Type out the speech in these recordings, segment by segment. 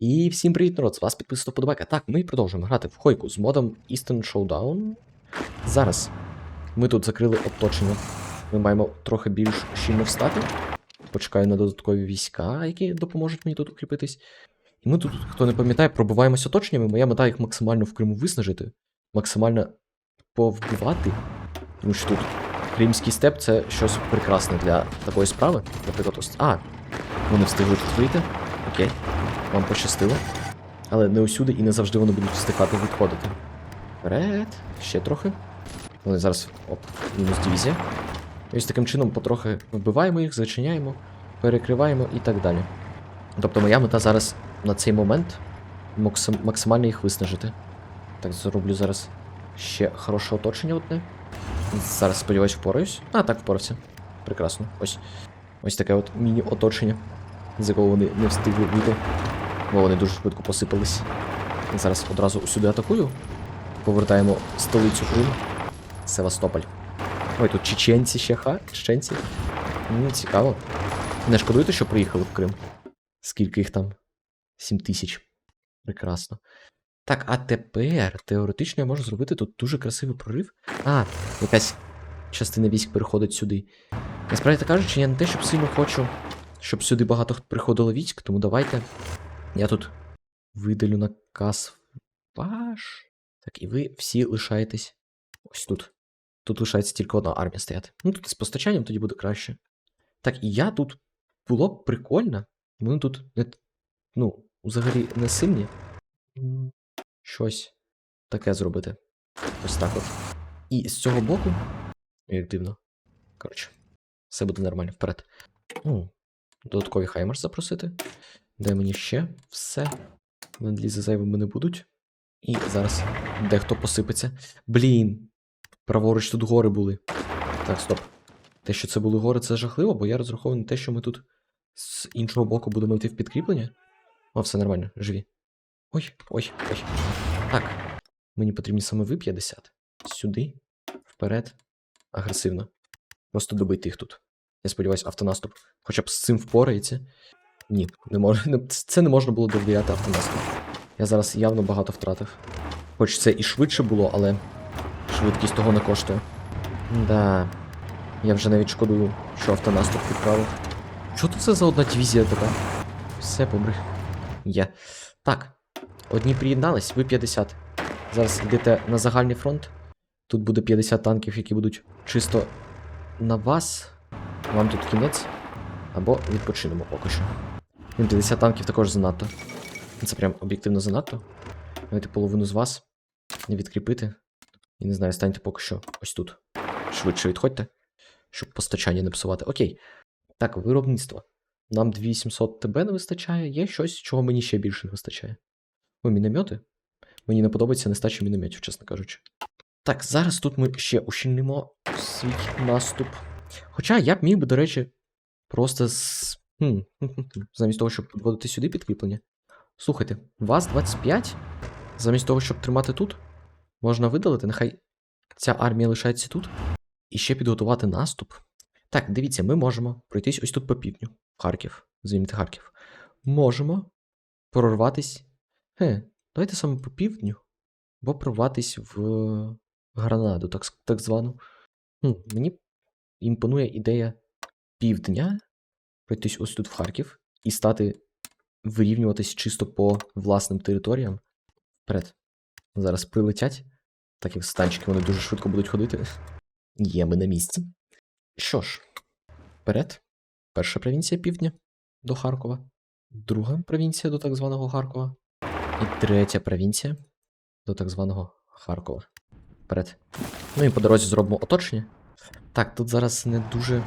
І всім привіт, народ! З вас підписано подобайка. Так, ми продовжуємо грати в Хойку з модом Eastern Showdown. Зараз ми тут закрили оточення. Ми маємо трохи більш щільно встати. Почекаю на додаткові війська, які допоможуть мені тут укріпитись. І ми тут, хто не пам'ятає, пробиваємось оточеннями. Моя мета їх максимально в Криму виснажити, максимально повбивати. Тому що тут Кримський степ це щось прекрасне для такої справи. Наприклад, ось. А, вони встигли тут вийти. Окей. Вам пощастило. Але не усюди і не завжди вони будуть встигати відходити. Вперед, ще трохи. Вони зараз. Оп, мінус дивізія. І ось таким чином потрохи вбиваємо їх, зачиняємо, перекриваємо і так далі. Тобто моя мета зараз на цей момент максим- максимально їх виснажити. Так, зроблю зараз ще хороше оточення одне. Зараз, сподіваюсь, впораюсь. А, так, впорався. Прекрасно. Ось. Ось таке от міні-оточення, з якого вони не встигли вийти. Бо вони дуже швидко посипались. Зараз одразу сюди атакую. Повертаємо столицю Криму. Севастополь. Ой, тут чеченці ще ха? Чеченці. Мені цікаво. Не шкодуєте, що приїхали в Крим? Скільки їх там? 7 тисяч. Прекрасно. Так, а тепер теоретично я можу зробити тут дуже красивий прорив. А, якась частина військ переходить сюди. Насправді так кажучи, я не те, щоб сильно хочу, щоб сюди багато приходило військ, тому давайте. Я тут видалю наказ ваш. Так, і ви всі лишаєтесь ось тут. Тут лишається тільки одна армія стояти. Ну тут з постачанням тоді буде краще. Так, і я тут було б прикольно. Вони тут. Ну, взагалі не сильні. Щось таке зробити. Ось так от. І з цього боку. Як дивно. Коротше, все буде нормально вперед. Ну, додаткові хаймерс запросити. Дай мені ще все. Лендлізи зайвими не будуть. І зараз дехто посипеться. Блін. Праворуч тут гори були. Так, стоп. Те, що це були гори, це жахливо, бо я розраховую на те, що ми тут з іншого боку будемо йти в підкріплення. О, все нормально, живі. Ой, ой, ой. Так. Мені потрібні саме ви 50. Сюди, вперед. Агресивно. Просто добити їх тут. Я сподіваюся, автонаступ хоча б з цим впорається. Ні, не може. Це не можна було довіряти автонаступ. Я зараз явно багато втратив. Хоч це і швидше було, але швидкість того не коштує. Да. Я вже навіть шкодую, що автонаступ відправив. Що тут це за одна дивізія така? Все, побри. Є. Так. Одні приєднались, ви 50. Зараз йдете на загальний фронт. Тут буде 50 танків, які будуть чисто на вас. Вам тут кінець. Або відпочинемо поки що. Він 50 танків також занадто. Це прям об'єктивно занадто. Давайте половину з вас не відкріпити. І не знаю, станьте поки що ось тут. Швидше відходьте, щоб постачання не псувати. Окей. Так, виробництво. Нам 2700 ТБ не вистачає, є щось, чого мені ще більше не вистачає. О, міномети? Мені не подобається нестача мінометів, чесно кажучи. Так, зараз тут ми ще ущільнимо свій наступ. Хоча я б міг би, до речі, просто з. Замість того, щоб підводити сюди підкріплення. Слухайте, вас 25. Замість того, щоб тримати тут, можна видалити, нехай ця армія лишається тут. І ще підготувати наступ. Так, дивіться, ми можемо пройтись ось тут по півдню. Харків. Звільнити Харків. Можемо прорватись. Хе, давайте саме по півдню. Або прорватись в Гранаду, так, так звану. Хм, мені імпонує ідея півдня, пройтись ось тут в Харків і стати вирівнюватись чисто по власним територіям. Вперед. Зараз прилетять. Так як станчики вони дуже швидко будуть ходити. Є ми на місці. Що ж, вперед. Перша провінція півдня до Харкова, друга провінція до так званого Харкова. І третя провінція до так званого Харкова. Вперед. Ну і по дорозі зробимо оточення. Так, тут зараз не дуже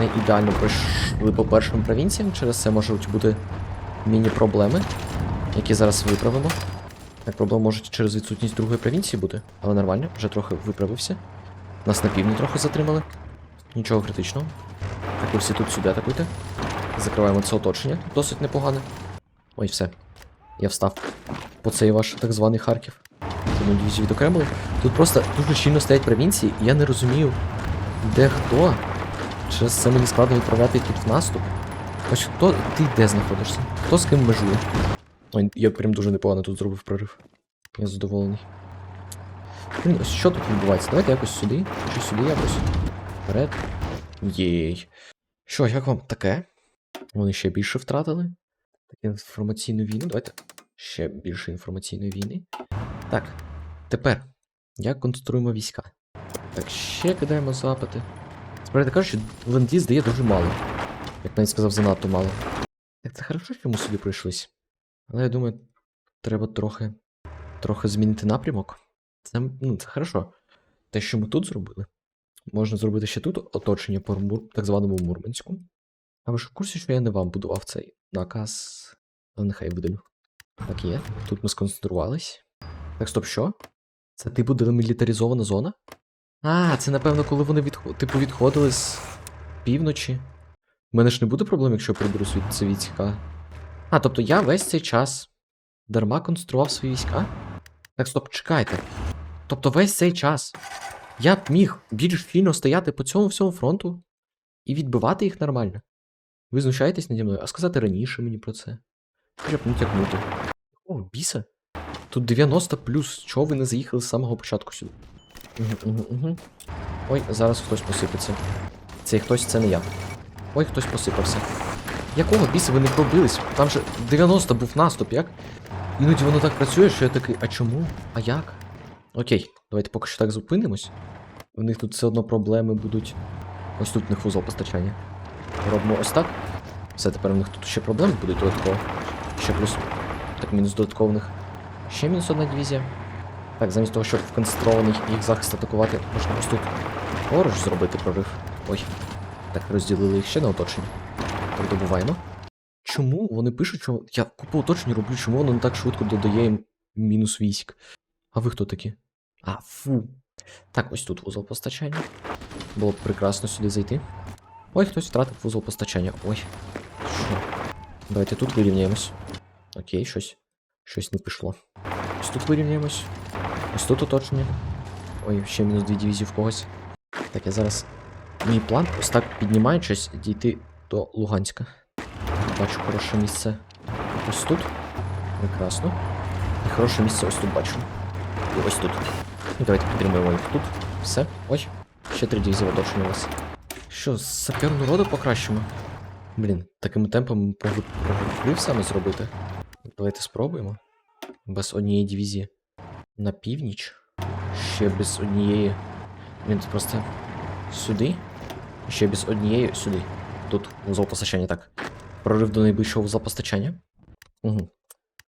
не ідеально пройшли по першим провінціям, через це можуть бути міні-проблеми, які зараз виправимо. Так, проблеми можуть через відсутність другої провінції бути, але нормально, вже трохи виправився. Нас на півдні трохи затримали. Нічого критичного. Так, ви тут сюди атакуйте. Закриваємо це оточення, досить непогане. Ой, все. Я встав по цей ваш так званий Харків. Одну дивізію відокремили. Тут просто дуже щільно стоять провінції, і я не розумію, де хто. Через це мені складно відправляти тут в наступ. Ось хто ти де знаходишся? Хто з ким межує? Ой, я прям дуже непогано тут зробив прорив. Я задоволений. Блін, ось що тут відбувається? Давайте якось сюди, чи сюди якось. Вперед. Єй. Що, як вам таке? Вони ще більше втратили. Таку інформаційну війну. Давайте ще більше інформаційної війни. Так, тепер. Як конструюємо війська? Так, ще кидаємо запити. Справді кажучи, ленд-ліз дає дуже мало. Як навіть сказав, занадто мало. Так це хорошо, що ми сюди прийшлись. Але я думаю, треба трохи. трохи змінити напрямок. Це, ну, це хорошо. Те, що ми тут зробили. Можна зробити ще тут оточення по Мур... так званому Мурманську. А ви ж в курсі, що я не вам будував цей наказ. Але нехай видалю. Так є. Тут ми сконцентрувались. Так, стоп, що? Це типу демілітаризована зона? А, це напевно, коли вони відход... типу відходили з півночі. У мене ж не буде проблем, якщо я приберу це війська. А, тобто я весь цей час дарма конструював свої війська? Так, стоп, чекайте. Тобто весь цей час я б міг більш вільно стояти по цьому всьому фронту і відбивати їх нормально. Ви знущаєтесь наді мною, а сказати раніше мені про це. Хоча б не тягнути. О, біса. Тут 90 плюс, чого ви не заїхали з самого початку сюди? Угу, угу. Ой, зараз хтось посипеться. Цей хтось це не я. Ой, хтось посипався. Якого біса ви не пробились? Там же 90 був наступ, як? Іноді воно так працює, що я такий, а чому? А як? Окей, давайте поки що так зупинимось. У них тут все одно проблеми будуть. Ось тут в них вузол постачання. Робимо ось так. Все, тепер у них тут ще проблеми будуть додатково. Ще плюс. Так, мінус додаткових. Ще мінус одна дивізія. Так, замість того, щоб в концентрований їх захист атакувати, можна ось тут поруч зробити прорив. Ой. Так, розділили їх ще на оточення. Так, добуваємо. Чому вони пишуть, що я купу оточення роблю, чому воно не так швидко додає їм мінус військ? А ви хто такі? А, фу. Так, ось тут вузол постачання. Було б прекрасно сюди зайти. Ой, хтось втратив вузол постачання. Ой. Що? Давайте тут вирівняємось. Окей, щось. Щось не пішло. Ось тут вирівняємось. Ось тут оточення. Ой, ще мінус дві дивізії в когось. Так, я зараз. Мій план ось так піднімаючись, дійти до Луганська. Бачу хороше місце. Ось тут. Прекрасно. І хороше місце ось тут бачу. І ось тут. І давайте підтримуємо їх тут. Все. Ой. Ще три дивізії вас. Що, саперну роду покращимо? Блін, такими темпами прогрів саме зробити. Давайте спробуємо. Без однієї дивізії на північ. Ще без однієї. Це просто сюди. Ще без однієї сюди. Тут вузол постачання так. Прорив до найближчого вузла постачання. Угу.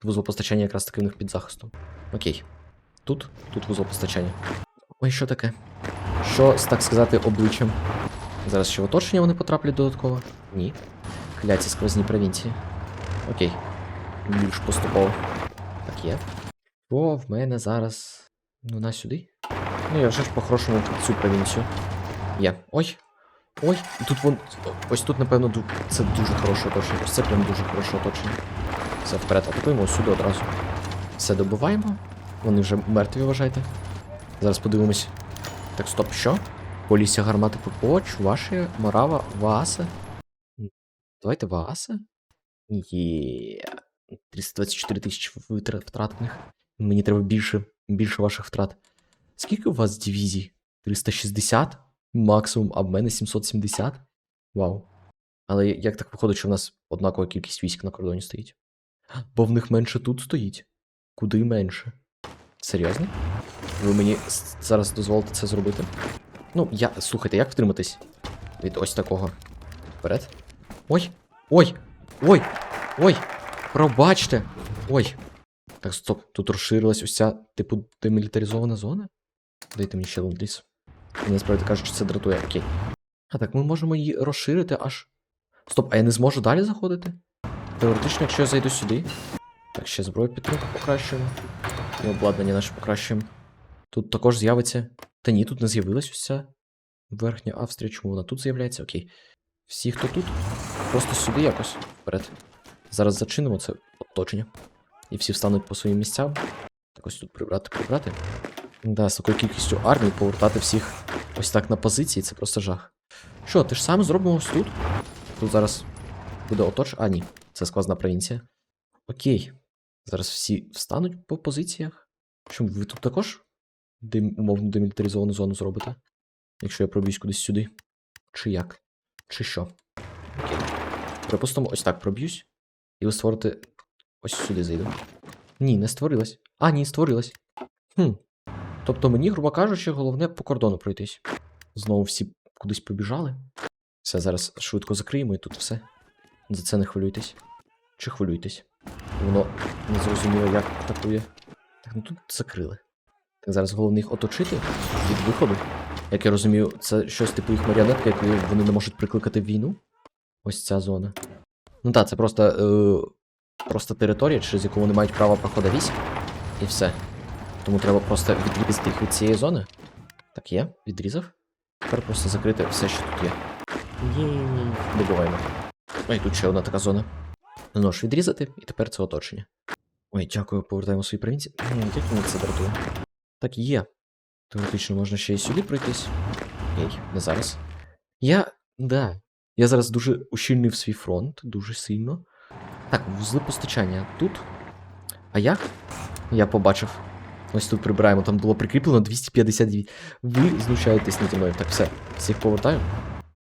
Вузол постачання якраз таки в них під захистом. Окей. Тут, тут вузол постачання. Ой, що таке? Що, з, так сказати, обличчям? Зараз ще в оточення вони потраплять додатково? Ні. Кляті сквозні провінції. Окей. Більш поступово. Так є. О, в мене зараз. Ну, на сюди. Ну, я вже ж по-хорошому цю провінцію. Є. Ой. Ой, тут вон. Ось тут, напевно, ду- це дуже хороше оточення. Ось це прям дуже хороше оточення. Все, вперед, атакуємо сюди одразу. Все добиваємо. Вони вже мертві, вважайте. Зараз подивимось. Так, стоп, що? Полісся гармати ППО, ваші, Морава, Вааса. Давайте Вааса. Є. 324 тисячі витра- втратних. Мені треба більше, більше ваших втрат. Скільки у вас дивізій? 360? Максимум, а в мене 770? Вау. Але як так виходить, що в нас однакова кількість військ на кордоні стоїть? Бо в них менше тут стоїть. Куди менше? Серйозно? Ви мені зараз дозволите це зробити? Ну, я. Слухайте, як втриматись? Від ось такого. Вперед. Ой! Ой! Ой! Ой! Пробачте! Ой! Так, стоп, тут розширилась ця, типу, демілітаризована зона? Дайте мені ще ленд-ліз. Мені насправді кажуть, що це дратує, окей. А так, ми можемо її розширити аж. Стоп, а я не зможу далі заходити? Теоретично, якщо я зайду сюди. Так, ще зброю підтримку покращуємо. І обладнання наше покращуємо. Тут також з'явиться. Та ні, тут не з'явилась ця верхня Австрія. Чому вона тут з'являється? Окей. Всі, хто тут, просто сюди якось вперед. Зараз зачинимо це оточення. І всі встануть по своїм місцям. Так ось тут прибрати, прибрати. Да, з такою кількістю армій повертати всіх ось так на позиції, це просто жах. Що, ти ж саме зробимо ось тут? Тут зараз буде оточ. А, ні, це сквозна провінція. Окей. Зараз всі встануть по позиціях. Чому ви тут також дем, умовно демілітаризовану зону зробите? Якщо я проб'юсь кудись сюди. Чи як? Чи що? Окей. Припустимо, ось так проб'юсь. І ви створите. Ось сюди зайду. Ні, не створилась. А, ні, створилась. Хм. Тобто мені, грубо кажучи, головне по кордону пройтись. Знову всі кудись побіжали. Все, зараз швидко закриємо і тут все. За це не хвилюйтесь. Чи хвилюйтесь? Воно не зрозуміло, як атакує. Так, ну тут закрили. Так, зараз головне їх оточити від виходу. Як я розумію, це щось типу їх маріонетка, яку вони не можуть прикликати війну. Ось ця зона. Ну так, це просто, е, просто територія, через яку вони мають право проходу військ. І все. Тому треба просто відрізати їх від цієї зони. Так, є, відрізав. Тепер просто закрити все, що тут є. Єй, добиваємо. Ой, тут ще одна така зона. Нож відрізати, і тепер це оточення. Ой, дякую, повертаємо свої провінції. Як мені це дратує. Так, є. Теоретично можна ще й сюди пройтись. Ей, не зараз. Я. Да. Я зараз дуже ущільнив свій фронт, дуже сильно. Так, вузли постачання тут. А як? Я побачив. Ось тут прибираємо, там було прикріплено 252. Ви знущаєтесь наді мною. Так, все. Всіх повертаю.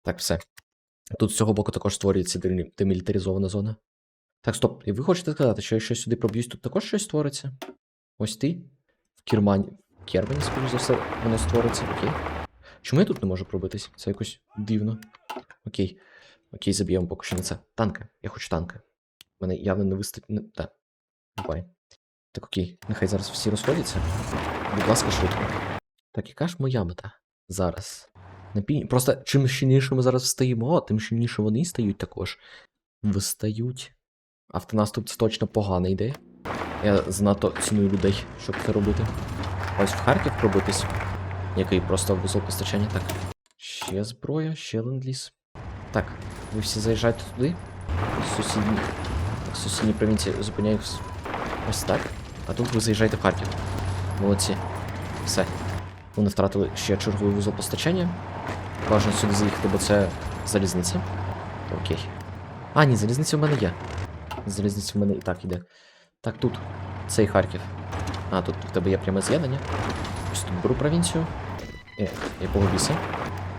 Так, все. Тут з цього боку також створюється демілітаризована зона. Так, стоп. І ви хочете сказати, що я сюди проб'юсь, тут також щось створиться? Ось ти? В Кірмані. В Кермані, скоріш за все, воно створиться, окей. Чому я тут не можу пробитись? Це якось дивно. Окей. Окей, заб'ємо поки що на це. Танка. Я хочу танка. Мене явно не вистачить. Так. Бувай. Так, окей. Нехай зараз всі розходяться. Будь ласка, швидко. Так, яка ж моя мета? Зараз. На пі... Просто чим щільніше ми зараз встаємо, тим щільніше вони стають також. Вистають. Автонаступ це точно погана ідея. Я занадто ціную людей, щоб це робити. Ось в Харків пробитись. Який просто вузол постачання. Так. Ще зброя, ще ленд-ліз. Так, ви всі заїжджаєте туди. Сусідні. Сусідні провінції зупиняють ось так. А тут ви заїжджаєте в Харків. Молодці. Все. Вони втратили ще черговий вузол постачання. Бажано сюди заїхати, бо це залізниця. Окей. А, ні, залізниця в мене є. Залізниця в мене і так іде. Так, тут. Цей Харків. А, тут в тебе є пряме з'єднання. Ось тут беру провінцію. Е, якого біса?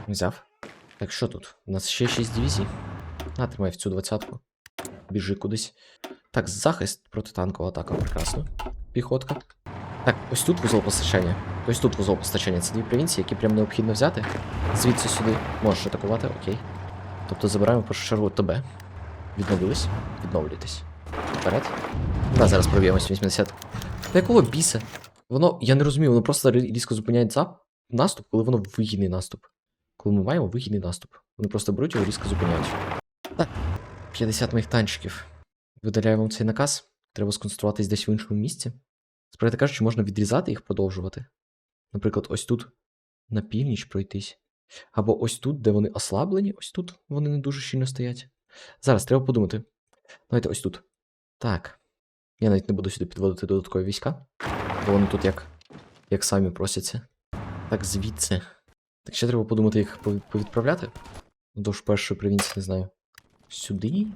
Взяв. Так, що тут? У нас ще 6 дивізій. А, тримай в цю двадцятку. Біжи кудись. Так, захист протитанкова атака, прекрасно. Піхотка. Так, ось тут вузол постачання. Ось тут вузол постачання. Це дві провінції, які прям необхідно взяти. Звідси сюди можеш атакувати, окей. Тобто забираємо в першу чергу тебе. Відновились? Відновлюйтесь. Вперед. Да, зараз проб'ємось 80. Та якого біса? Воно, я не розумію, воно просто різко зупиняє зап... наступ, коли воно вигідний наступ. Коли ми маємо вигідний наступ. Вони просто беруть його різко зупиняють. Так, 50 моїх танчиків. Видаляю вам цей наказ. Треба сконцентруватись десь в іншому місці. Справді кажучи, можна відрізати їх, продовжувати. Наприклад, ось тут на північ пройтись. Або ось тут, де вони ослаблені, ось тут вони не дуже щільно стоять. Зараз треба подумати. Давайте ось тут. Так. Я навіть не буду сюди підводити додаткові війська, бо вони тут як, як самі просяться. Так, звідси. Так ще треба подумати, як повідправляти. Вдовж першої провінції, не знаю. Сюди.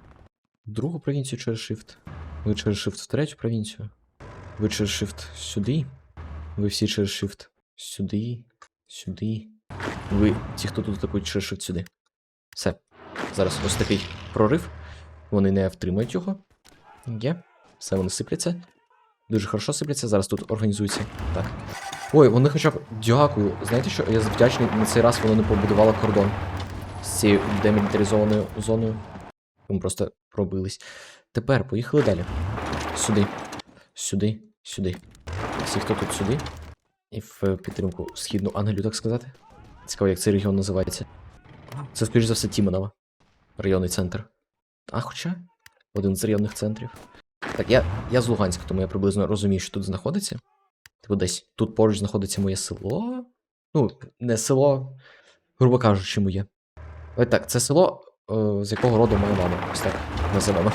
Другу провінцію через Shift. Ви через Shift в третю провінцію. Ви через Shift сюди. Ви всі через Shift сюди. Сюди. Ви, ті, хто тут атакують через Shift сюди. Все. Зараз ось такий прорив. Вони не втримають його. Є. Все, вони сипляться. Дуже хорошо сипляться. Зараз тут організується. Так. Ой, вони хоча б. Дякую. Знаєте що? Я вдячний на цей раз воно не побудувало кордон з цією демілітаризованою зоною. Ми просто пробились. Тепер поїхали далі. Сюди. Сюди, сюди. Всі, хто тут сюди. І в підтримку Східну Англію, так сказати. Цікаво, як цей регіон називається. Це, скоріш за все, Тімонова. Районний центр. А хоча. Один з районних центрів. Так, я, я з Луганська, тому я приблизно розумію, що тут знаходиться. Типу десь тут поруч знаходиться моє село. Ну, не село, грубо кажучи, моє. Ось так, це село, з якого роду моя мама. Ось так називаємо.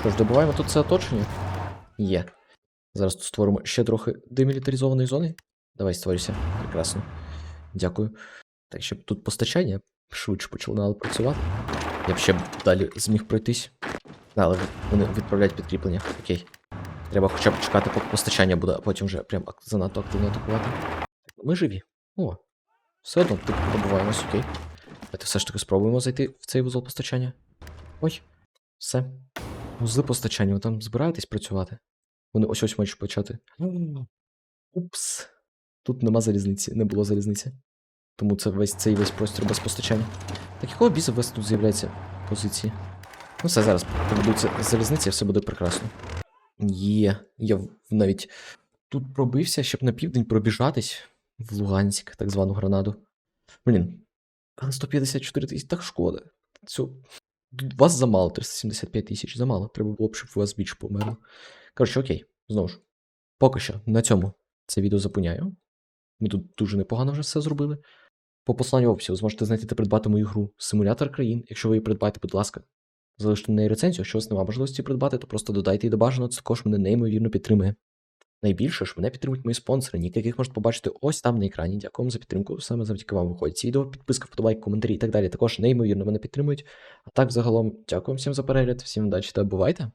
Що ж, добуваємо тут це оточення? Є. Зараз тут створимо ще трохи демілітаризованої зони. Давай створюйся. Прекрасно. Дякую. Так, щоб тут постачання швидше починало працювати. Я б ще далі зміг пройтись. А, Але вони відправляють підкріплення. Окей. Треба хоча б чекати, поки постачання буде, а потім вже прям занадто активно атакувати. Ми живі. О, все одно типу добуваємось, окей. Давайте все ж таки спробуємо зайти в цей вузол постачання. Ой, все. Вузли постачання, ви там збираєтесь працювати? Вони ось ось мають почати. Упс. Тут нема залізниці, не було залізниці. Тому це весь цей весь простір без постачання. Так якого біса вас тут з'являються позиції? Ну все, зараз побудуться залізниці, і все буде прекрасно. Є, я навіть тут пробився, щоб на південь пробіжатись в Луганськ, так звану гранаду. Блін, але 154 тисяч, так шкода. Цю... Вас замало, 375 тисяч, замало. Треба було б, щоб у вас більше померло. Коротше, окей, знову ж. Поки що на цьому це відео зупиняю. Ми тут дуже непогано вже все зробили. По посланню описі ви зможете знайти та придбати мою гру Симулятор країн. Якщо ви її придбаєте, будь ласка, залиште на неї рецензію. Якщо у вас немає можливості придбати, то просто додайте її до бажаного, це також мене неймовірно підтримує. Найбільше ж мене підтримують мої спонсори, ніяк яких можете побачити ось там на екрані. Дякую за підтримку. Саме завдяки вам виходять ці відео, підписка, вподобайки, коментарі і так далі. Також неймовірно мене підтримують. А так, загалом, дякую всім за перегляд, всім удачі та бувайте!